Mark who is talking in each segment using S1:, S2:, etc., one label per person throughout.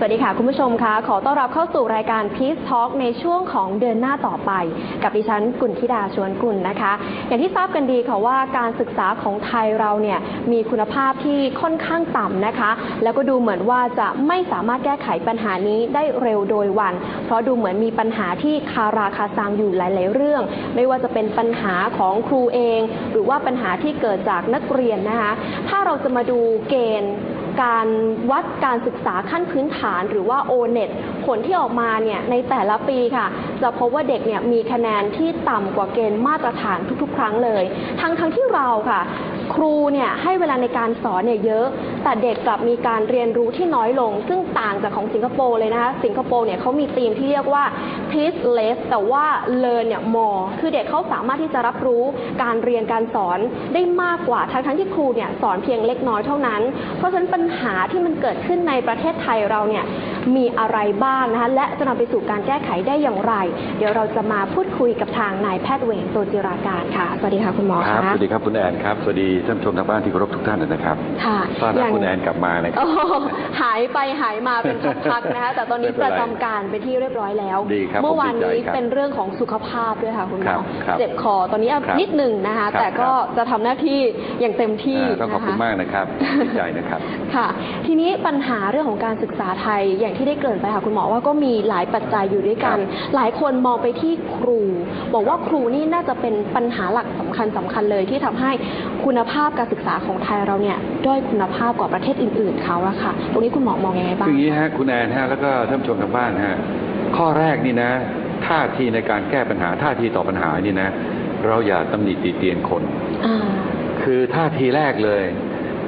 S1: สวัสดีค่ะ คุณผู้ชมคะขอต้อนรับเข้าสู่รายการ Peace Talk ในช่วงของเดือนหน้าต่อไป กับดิฉันกุลธิดาชวนกุลนะคะ อย่างที่ทราบกันดีค่ะว่าการศึกษาของไทยเราเนี่ยมีคุณภาพที่ค่อนข้างต่ำนะคะ แล้วก็ดูเหมือนว่าจะไม่สามารถแก้ไขปัญหานี้ได้เร็วโดยวัน เพราะดูเหมือนมีปัญหาที่คาราคาซังอยู่หลาย ๆ เรื่อง ไม่ว่าจะเป็นปัญหาของครูเอง หรือว่าปัญหาที่เกิดจากนักเรียนนะคะ ถ้าเราจะมาดูเกณฑ์ การวัดการศึกษาขั้นพื้นฐานหรือว่า o n e t ผลที่ออกมาเนี่ยในแต่ละปีค่ะ จะพบว่าเด็กเนี่ยมีคะแนนที่ต่ำกว่าเกณฑ์มาตรฐานทุกๆ ครั้งเลย ทั้งทั้งที่เราค่ะ ครูเนี่ยให้เวลาในการสอนเนี่ยเยอะ แต่เด็กกลับมีการเรียนรู้ที่น้อยลง ซึ่งต่างจากของสิงคโปร์เลยนะคะ สิงคโปร์เนี่ยเขามีธีมที่เรียกว่า teach less แต่ว่า learn เนี่ย more คือเด็กเขาสามารถที่จะรับรู้การเรียนการสอนได้มากกว่าทั้งทั้งที่ครูเนี่ยสอนเพียงเล็กน้อยเท่านั้น เพราะฉะนั้นปัญหาที่มันเกิดขึ้นในประเทศไทยเราเนี่ยมีอะไรบ้างนะคะ และจะนำไปสู่การแก้ไขได้อย่างไร เดี๋ยวเราจะมาพูดคุยกับทางนายแพทย์เวงโตจิราการค่ะ สวัสดีค่ะคุณหมอ
S2: ครับ สวัสดีครับคุณแอนครับ สวัสดีท่านผู้ชมทางบ้านที่เคารพทุกท่านนะครับ
S1: ค่ะ
S2: ต้อน
S1: อ
S2: รับ
S1: ย่าง
S2: คุณแอนกลับมานะครั
S1: โอ้
S2: บ
S1: หายไปหายมาเป็นพักๆนะคะแต่ตอนนี้
S2: ไม่เป็
S1: ป
S2: นไร
S1: ระจำการไปนที่เรียบร้อยแล้ว
S2: ดีครับ
S1: เมื่อวาน
S2: ผมดีใจ
S1: นี้
S2: ครับ
S1: เป็นเรื่องของสุขภาพด้วยค่ะคุณหม
S2: ครั
S1: อบ
S2: ครับ
S1: เจ็บคอตอนนี้
S2: ครับ
S1: นิดหนึ่งนะคะ
S2: ครับ
S1: แต่ก็จะทำหน้าที่อย่างเต็มที่
S2: อ่าต้องขอบคุณ
S1: นะะ
S2: มากนะครับดีใจนะครับ
S1: ค่ะ ทีนี้ปัญหาเรื่องของการศึกษาไทยอย่างที่ได้เกริ่นไปค่ะคุณหมอว่าก็มีหลายปัจจัยอยู่ด้วยกัน
S2: ครับ
S1: หลายคนมองไปที่ครู บอกว่าครูนี่น่าจะเป็นปัญหาหลักสำคัญสำคัญเลยที่ทำให้ คุณภาพการศึกษาของไทยเราเนี่ยด้อยคุณภาพกว่าประเทศอื่น ๆเขาอะค่ะ ตรงนี้คุณหมอมองยังไงบ้า
S2: คื
S1: ง
S2: ออย่างนี้ฮะคุณแอนฮะแล้วก็ท่านผู้ชมทางบ้านฮะข้อแรกนี่นะท่าทีในการแก้ปัญหาท่าทีต่อปัญหานี่นะ เราอย่าตำหนิติเตียนคน
S1: อ่า
S2: คือท่าทีแรกเลย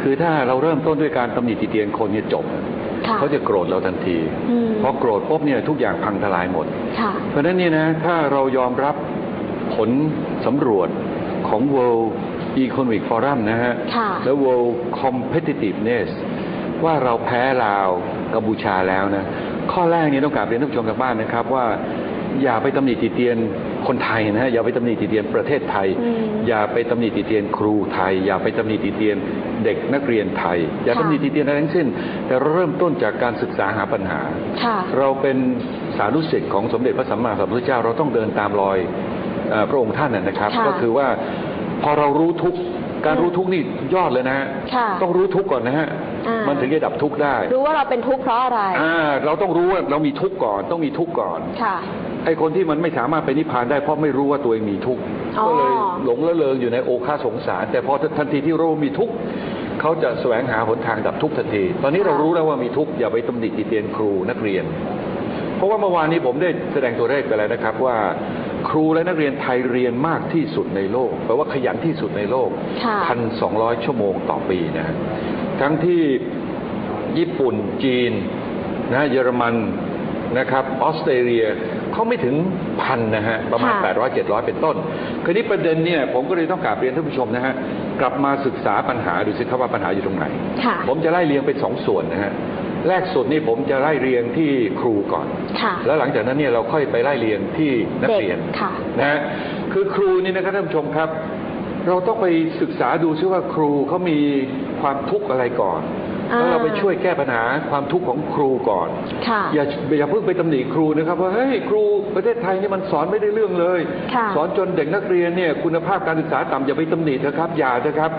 S2: คือถ้าเราเริ่มต้นด้วยการตำหนิติเตียนคนเนี่ยจบ
S1: ค่ะ
S2: เขาจะโกรธเราทันที
S1: อืม
S2: พอโกรธปุ๊บเนี่ยทุกอย่างพังทลายหมด
S1: ค่ะ
S2: เพราะฉะนั้นเนี่ยนะถ้าเรายอมรับผลสำรวจของ World Economic Forum นะฮะ
S1: ค่ะ
S2: และ World Competitiveness ว่าเราแพ้ลาวกัมพูชาแล้วนะ ข้อแรกนี้ต้องกราบเรียนท่านผู้ชมทางบ้านนะครับว่าอย่าไปตำหนิติเตียนคนไทยนะฮะอย่าไปตำหนิติเตียนประเทศไทย
S1: อืม
S2: อย่าไปตำหนิติเตียนครูไทย อย่าไปตำหนิติเตียนเด็กนักเรียนไทย อย่า
S1: ค่ะ
S2: ตำหนิติเตียนอะไรทั้งสิ้น แต่เราเริ่มต้นจากการศึกษาหาปัญหา
S1: ค่ะ
S2: เราเป็นสานุสิทธิ์ของสมเด็จพระสัมมาสัมพุทธเจ้าเราต้องเดินตามรอยเออพระองค์ท่านนะนะครับ
S1: ค่ะ
S2: ก็คือว่า พอเรารู้ทุกข์การรู้ทุกข์นี่ยอดเลยนะฮะ
S1: ค่ะ
S2: ต้องรู้ทุกข์ก่อนนะฮะ
S1: อ่ามั
S2: มันถึงจะดับทุกข์ได้
S1: รู้ว่าเราเป็นทุกข์เพราะอะไร
S2: อ่าเราต้องรู้ว่าเรามีทุกข์ก่อนต้องมีทุกข์ก่อน
S1: ค่ะ
S2: ไอ้คนที่มันไม่สามารถไปนิพพานได้เพราะไม่รู้ว่าตัวเองมีทุกข์
S1: อ๋อ
S2: ก็เลยหลงละเลงอยู่ในโอคาสงสาร แต่พอทันทีที่รู้ว่ามีทุกข์เขาจะแสวงหาหนทางดับทุกข์ทันที ตอนนี้เรารู้แล้วว่ามีทุกข์อย่าไปตำหนิติเตียนครูนักเรียน เพราะว่าเมื่อวานนี้ผมได้แสดงตัวเลขไปแล้วนะครับว่า ครูและนักเรียนไทยเรียนมากที่สุดในโลกแปลว่าขยันที่สุดในโลก
S1: ค่ะ
S2: พันสองร้อยชั่วโมงต่อปีนะฮะทั้งที่ญี่ปุ่นจีนนะเยอรมันนะครับออสเตรเลียเขาไม่ถึงพันนะฮะ ประมาณ
S1: ค่ะ
S2: 800 700 เป็นต้นคราวนี้ประเด็นเนี่ยผมก็เลยต้องกราบเรียนท่านผู้ชมนะฮะ กลับมาศึกษาปัญหาดูสิครับว่าปัญหาอยู่ตรงไหน
S1: ค่ะ
S2: ผมจะไล่เรียงเป็นสองส่วนนะฮะ แรกสุดนี่ผมจะไล่เรียงที่ครูก่อน
S1: ค่ะ
S2: แล้วหลังจากนั้นเนี่ยเราค่อยไปไล่เรียงที่นักเรียน
S1: เด็กค่ะ
S2: นะฮะคือครูนี่นะครับท่านผู้ชมครับ เราต้องไปศึกษาดูซิว่าครูเขามีความทุกข์อะไรก่อน
S1: อ่า
S2: แล้วเราไปช่วยแก้ปัญหาความทุกข์ของครูก่อน
S1: ค่ะ
S2: อย่าอย่าเพิ่งไปตำหนิครูนะครับว่าเฮ้ยครูประเทศไทยนี่มันสอนไม่ได้เรื่องเลย
S1: ค่ะ
S2: สอนจนเด็กนักเรียนเนี่ยคุณภาพการศึกษาต่ำอย่าไปตำหนิเถอะครับอย่าเถอะครับ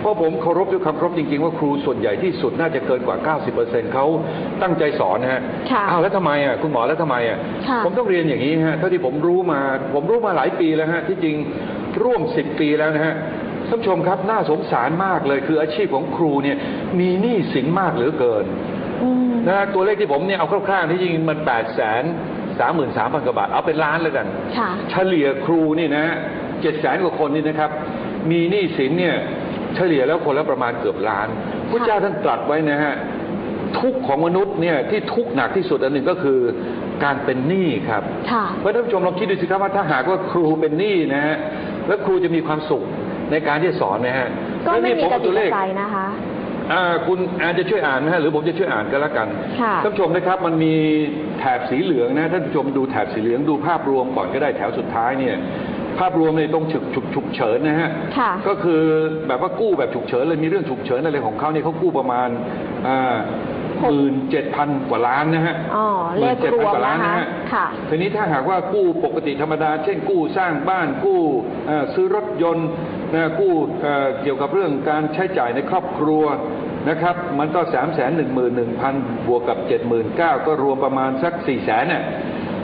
S2: เพราะผมเคารพด้วยคำเคารพจริง ๆ ว่าครูส่วนใหญ่ที่สุดน่าจะเกินกว่า 90%เขาตั้งใจสอนนะฮะ
S1: ค่ะ
S2: อ้าวแล้วทำไมอะคุณหมอแล้วทำไมอะ
S1: ค่ะ
S2: ผมต้องเรียนอย่างนี้ฮะเท่าที่ผมรู้มา ผมรู้มาหลายปีแล้วฮะที่จริงร่วมสิบปีแล้วนะฮะ ท่านผู้ชมครับน่าสงสารมากเลยคืออาชีพของครูเนี่ยมีหนี้สินมากเหลือเกิน
S1: อืม
S2: นะฮะตัวเลขที่ผมเนี่ยเอาคร่าวๆที่จริงมัน8ปดแสนสามหมื่นสามพันกว่าบาท เอาเป็นล้านแล้วกัน
S1: ค่ะ
S2: เฉลี่ยครูนี่นะเจ็ดแสนกว่าคนนี่นะครับ มีหนี้สินเนี่ยเฉลี่ยแล้วคนละประมาณเกือบล้านพระเจ้าท่านตรัสไว้นะฮะทุกข์ของมนุษย์เนี่ยที่ทุกข์หนักที่สุดอันหนึ่งก็คือการเป็นหนี้ครับ
S1: ค่ะ
S2: เพราะท่านผู้ชมลองคิดดูสิครับว่าถ้าหากว่าครูเป็นหนี้นะฮะแล้วครูจะมีความสุข ในการที่จะสอนไหมฮะ
S1: ก็ไม่มี
S2: แล้ว
S1: กระ
S2: นี่ผ
S1: ติ
S2: เอา
S1: ก
S2: ตัว
S1: ก
S2: เล
S1: ระ
S2: ข
S1: ใจนะคะ
S2: อ่าคุณอาจจะช่วยอ่านไหมฮะหรือผมจะช่วยอ่านก็แล้วกัน
S1: ค่ะ
S2: ท่านผู้ชมนะครับมันมีแถบสีเหลืองนะท่านผู้ชมดูแถบสีเหลืองดูภาพรวมก่อนก็ได้แถวสุดท้ายเนี่ยภาพรวมในตรงฉุกฉุกฉุกเฉินนะฮะ
S1: ค่ะ
S2: ก็คือแบบว่ากู้แบบฉุกเฉินเลยมีเรื่องฉุกเฉินอะไรของเขาเนี่ยเขากู้ประมาณอ่า
S1: หก
S2: หมื่นเจ็ดพันกว่าล้านนะฮะ
S1: อ๋อเลขรวม
S2: 17,000กว่าล้าน
S1: นะ
S2: นะคะฮะ
S1: ค่ะ
S2: ทีนี้ถ้าหากว่ากู้ปกติธรรมดา เช่นกู้สร้างบ้านกู้เอ่อซื้อรถยนต์ นะกู้เอ่อเกี่ยวกับเรื่องการใช้จ่ายในครอบครัวนะครับมันก็สามแสนหนึ่งหมื่นหนึ่งพันบวกกับเจ็ดหมื่นเก้าก็รวมประมาณสักสี่แสนเนี่ย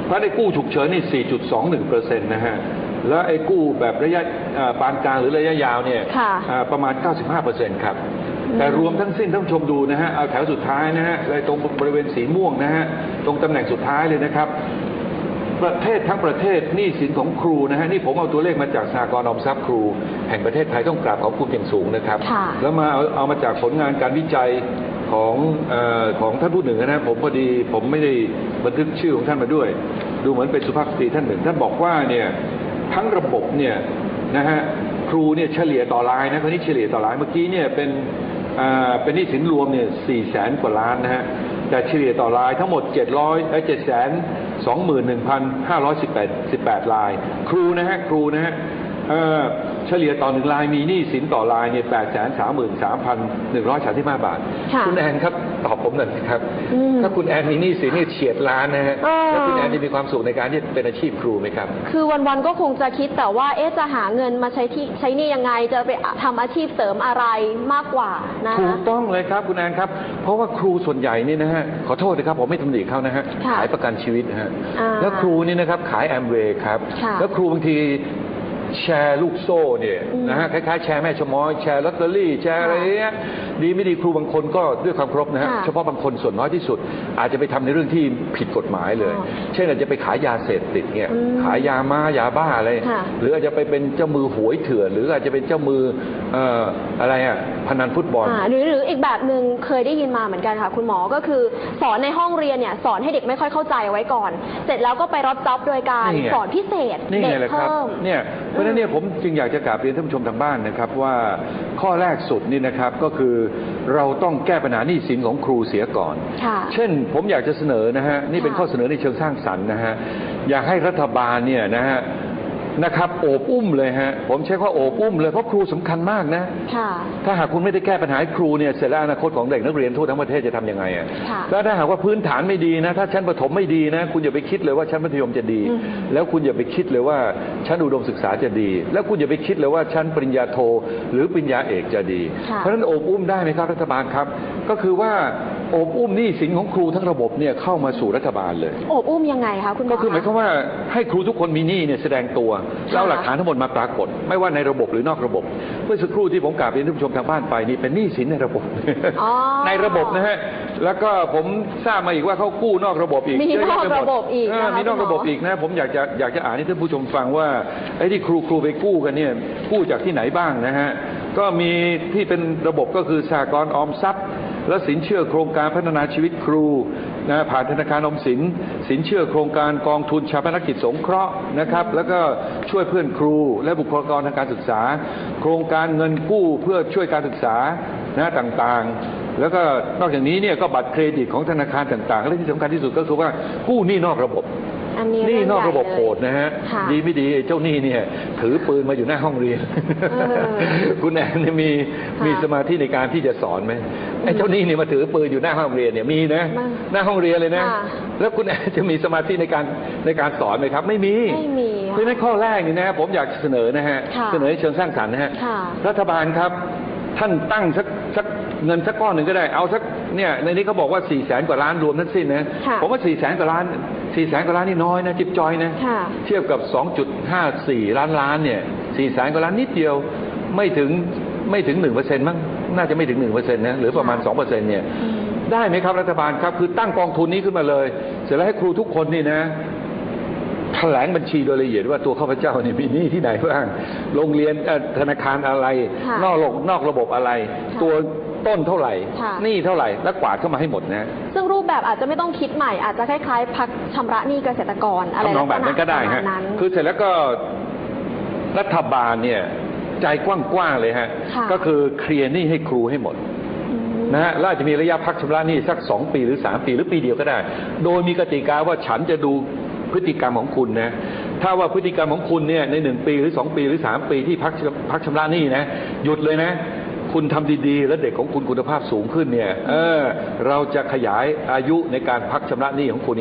S2: เพราะในกู้ฉุกเฉินนี่สี่จุดสองหนึ่งเปอร์เซ็นต์นะฮะแล้วไอ้กู้แบบระยะเอ่อปานกลางหรือระยะยาวเนี่ย
S1: ค่ะ
S2: อ่าประมาณ 95เปอร์เซ็นต์ครับ แต่รวมทั้งสิ้นท่านผู้ชมดูนะฮะเอาแถวสุดท้ายนะฮะเลยตรงบริเวณสีม่วงนะฮะตรงตำแหน่งสุดท้ายเลยนะครับ ประเทศทั้งประเทศหนี้สินของครูนะฮะนี่ผมเอาตัวเลขมาจากสหกรณ์ออมทรัพย์ครู แห่งประเทศไทยต้องกราบขอบคุณอย่างสูงนะครับ
S1: ค่ะ
S2: แล้วมาเอาเอามาจากผลงานการวิจัยของเออของท่านผู้หนึ่งนะผมพอดีผมไม่ได้บันทึกชื่อของท่านมาด้วย ดูเหมือนเป็นสุภาพสตรีท่านหนึ่ง ท่านบอกว่าเนี่ยทั้งระบบเนี่ยนะฮะครูเนี่ยเฉลี่ยต่อรายนะคนนี้เฉลี่ยต่อรายเมื่อกี้เนี่ยเป็นอ่าเป็นหนี้สินรวมเนี่ยสี่แสนกว่าล้านนะฮะแต่เฉลี่ยต่อรายทั้งหมด700เอ้7แสน 21,518 18ราย ครูนะฮะครูนะฮะเอ่อเฉลี่ยต่อหนึ่งรายมีหนี้สินต่อรายเนี่ยแปดแสนสามหมื่นสามพันหนึ่งร้อยสามสิบห้าบาท
S1: ค่ะ
S2: คุณแอนครับ ตอบผมหน่อยสิครับ
S1: อืม
S2: ถ้าคุณแอนมีหนี้สินนี่เฉียดล้านนะฮะ
S1: เออ
S2: แล้วคุณแอนจะมีความสุขในการที่เป็นอาชีพครูไหมครับ
S1: คือวันๆก็คงจะคิดแต่ว่าเอ๊ะจะหาเงินมาใช้ที่ใช้หนี่ยังไงจะไปทำอาชีพเสริมอะไรมากกว่านะ
S2: ถูกต้องเลยครับคุณแอนครับ เพราะว่าครูส่วนใหญ่นี่นะฮะขอโทษนะครับผมไม่ตำหนิเขานะฮะ
S1: ค่ะ
S2: ขายประกันชีวิตนะฮะ
S1: อ่า
S2: แล้วครูนี่นะครับขายแอมเวย์ครับ
S1: ค่ะ
S2: แล้วครูบางที แชร์ลูกโซ่เนี่ย
S1: อืม
S2: นะฮะคล้ายๆแชร์แม่ชะม้อยแชร์ลอตเตอรี่แชร์อะไรเงี้ยดีไม่ดีครูบางคนก็ด้วยความเคารพนะฮะ
S1: ค่ะ
S2: เฉพาะบางคนส่วนน้อยที่สุด อาจจะไปทำในเรื่องที่ผิดกฎหมายเลย
S1: อ๋อ
S2: เช่นอาจจะไปขายยาเสพติดเนี่ย
S1: อืม
S2: ขายยาม้ายาบ้าอะไร
S1: ค่ะ
S2: หรืออาจจะไปเป็นเจ้ามือหวยเถื่อนหรืออาจจะเป็นเจ้ามือเอ่ออะไรอะพนันฟุตบอล
S1: อ่าหรือหรืออีกแบบหนึ่งเคยได้ยินมาเหมือนกันค่ะ คุณหมอก็คือสอนในห้องเรียนเนี่ยสอนให้เด็กไม่ค่อยเข้าใจไว้ก่อน เสร็จแล้วก็ไปรับจ็อบโดยการ
S2: นี่ไง
S1: สอนพิเศษ
S2: นี่
S1: เด็
S2: ไง
S1: ก
S2: แหละครับ
S1: เพิ่ม
S2: เนี่ย เพราะฉะนั้นเนี่ยผมจึงอยากจะกราบเรียนท่านผู้ชมทางบ้านนะครับว่าข้อแรกสุดนี่นะครับก็คือเราต้องแก้ปัญหาหนี้สินของครูเสียก่อน
S1: ค่ะ
S2: เช่นผมอยากจะเสนอนะฮะนี่เป็น
S1: ค่ะ
S2: ข้อเสนอในเชิงสร้างสรรค์นะฮะอยากให้รัฐบาลเนี่ยนะฮะ นะครับ โอบอุ้มเลยฮะผมใช้ว่าโอบอุ้มเลยเพราะครูสำคัญมากนะ
S1: ค่ะ
S2: ถ้าหากคุณไม่ได้แก้ปัญหาให้ครูเนี่ยเสร็จแล้วอนาคตของเด็กนักเรียนทั่วทั้งประเทศจะทำยังไงอะ
S1: ค่ะ
S2: แล้วถ้าหากว่าพื้นฐานไม่ดีนะ ถ้าชั้นประถมไม่ดีนะ คุณอย่าไปคิดเลยว่าชั้นมัธยมจะดี
S1: อืม
S2: แล้วคุณอย่าไปคิดเลยว่าชั้นอุดมศึกษาจะดี แล้วคุณอย่าไปคิดเลยว่าชั้นปริญญาโท หรือปริญญาเอกจะดี
S1: ค่ะ
S2: เพราะฉะนั้นโอบอุ้มได้ไหมครับรัฐบาลครับ ก็คือว่า โอบอุ้มหนี้สินของครูทั้งระบบเนี่ยเข้ามาสู่รัฐบาลเลย
S1: โอบอุ้มยังไงคะคุณหมอ
S2: ก็คือหมายความว่าให้ครูทุกคนมีหนี้เนี่ยแสดงตัวแล้วเอาหลักฐานทั้งหมดมาปรากฏ ไม่ว่าในระบบหรือนอกระบบ เมื่อสักครู่ที่ผมกราบเรียนท่านผู้ชมทางบ้านไปนี่เป็นหนี้สินในระบบ
S1: อ๋อ
S2: ในระบบนะฮะแล้วก็ผมทราบมาอีกว่าเขากู้นอกระบบอีก
S1: มี
S2: เยอะแยะไปห
S1: นอกระบบอีก
S2: เนะ
S1: คะ
S2: มีนอกระบบ
S1: คุณหมออี
S2: อีกนะผมอยากจะอยากจะอ่านให้ท่านผู้ชมฟังว่าไอ้ที่ครูครูไปกู้กันเนี่ยกู้จากที่ไหนบ้างนะฮะก็มีที่เป็นระบบก็คือสหกรณ์ออมทรัพย์ และสินเชื่อโครงการพัฒนาชีวิตครูนะผ่านธนาคารอมสิน สินเชื่อโครงการกองทุนชาปนกิจสงเคราะห์นะครับ แล้วก็ช่วยเพื่อนครู และบุคลากรทางการศึกษา โครงการเงินกู้เพื่อช่วยการศึกษานะต่างๆ แล้วก็นอกจากนี้เนี่ยก็บัตรเครดิตของธนาคารต่างๆและที่สำคัญที่สุดก็คือว่ากู้หนี้นอกระบบ
S1: อันนี้
S2: หนี่
S1: เง
S2: นอกระบบ
S1: ใญ่
S2: โหดนะฮะ
S1: ค่ะ
S2: ดีไม่ดีไอ้เจ้าหนี้เนี่ย ถือปืนมาอยู่หน้าห้องเรียน
S1: เออ
S2: คุณแอนเนี่ยมี
S1: ค่ะ
S2: มีสมาธิในการที่จะสอนไหมไอ้เจ้าหนี้เนี่ยมาถือปืนอยู่หน้าห้องเรียนเนี่ยมีนะ
S1: มา
S2: หน้าห้องเรียนเลยนะ
S1: ค่ะ
S2: แล้วคุณแอนจะมีสมาธิในการในการสอนไหมครับ ไม่มี
S1: ไม่มีค่ะ
S2: เพราะฉะนั้นข้อแรกนี่นะผมอยากเสนอนะฮะ
S1: ค่ะ
S2: เสนอในเชิงสร้างสรรค์นะฮะ
S1: ค่ะ
S2: รัฐบาลครับ ท่านตั้งสักสักเงินสักก้อนหนึ่งก็ได้เอาสัก เนี่ยในนี้เขาบอกว่า4ี่แสนกว่าล้านรวมทั้งสิ้นนะ
S1: ค่ะ
S2: ผมว่า4ี่แสนกว่าล้าน4ี่แสนกว่าล้านนี่น้อยนะจิบจอยนะ
S1: ค่ะ
S2: เทียบกับ 2.54 ล้านล้านเนี่ย4แสนกว่าล้านนิดเดียวไม่ถึงไม่ถึง1เปอร์เซ็นต์มั้งน่าจะไม่ถึง1เปอร์เซ็นต์นะหรือประมาณ2เปอร์เซ็นต์เนี่ย
S1: อืม
S2: ได้ไหมครับรัฐบาลครับ คือตั้งกองทุนนี้ขึ้นมาเลย เสร็จแล้วให้ครูทุกคนนี่นะแถลงบัญชีโดยละเอียดว่าตัวข้าพเจ้าเนี่ยมีหนี้ที่ไหนบ้างโรงเรียนเอ่อธนาคารอะไร
S1: ค่ะ
S2: นอกระบบนอกระบบอะไร
S1: ค่ะ
S2: ตัว ต้นเท่าไหร่
S1: ค่ะ
S2: หนี้เท่าไหร่ แล้วกวาดเข้ามาให้หมดนะ
S1: ซึ่งรูปแบบอาจจะไม่ต้องคิดใหม่ อาจจะคล้ายๆ พักชำระหนี้เกษตรกรอะไร
S2: ทำนองแบบนั้นก็ได้
S1: ลัษณ
S2: ฮะ
S1: ประมาณนั้น
S2: คือเสร็จแล้วก็รัฐบาลเนี่ยใจกว้างๆเลยฮะ
S1: ค่ะ
S2: ก็คือเคลียร์หนี้ให้ครูให้หมด
S1: ม
S2: นะฮะแล้วอาจจะมีระยะพักชำระหนี้สักสองปีหรือสามปีหรือปีเดียวก็ได้ โดยมีกติกาว่าฉันจะดูพฤติกรรมของคุณนะ ถ้าว่าพฤติกรรมของคุณเนี่ยในหนึ่งปีหรือสองปีหรือสามปีที่พักพักชำระหนี้นะ หยุดเลยนะ คุณทำดีๆ และเด็กของคุณคุณภาพสูงขึ้นเนี่ยเออเราจะขยายอายุในการพักชำระหนี้ของคุณ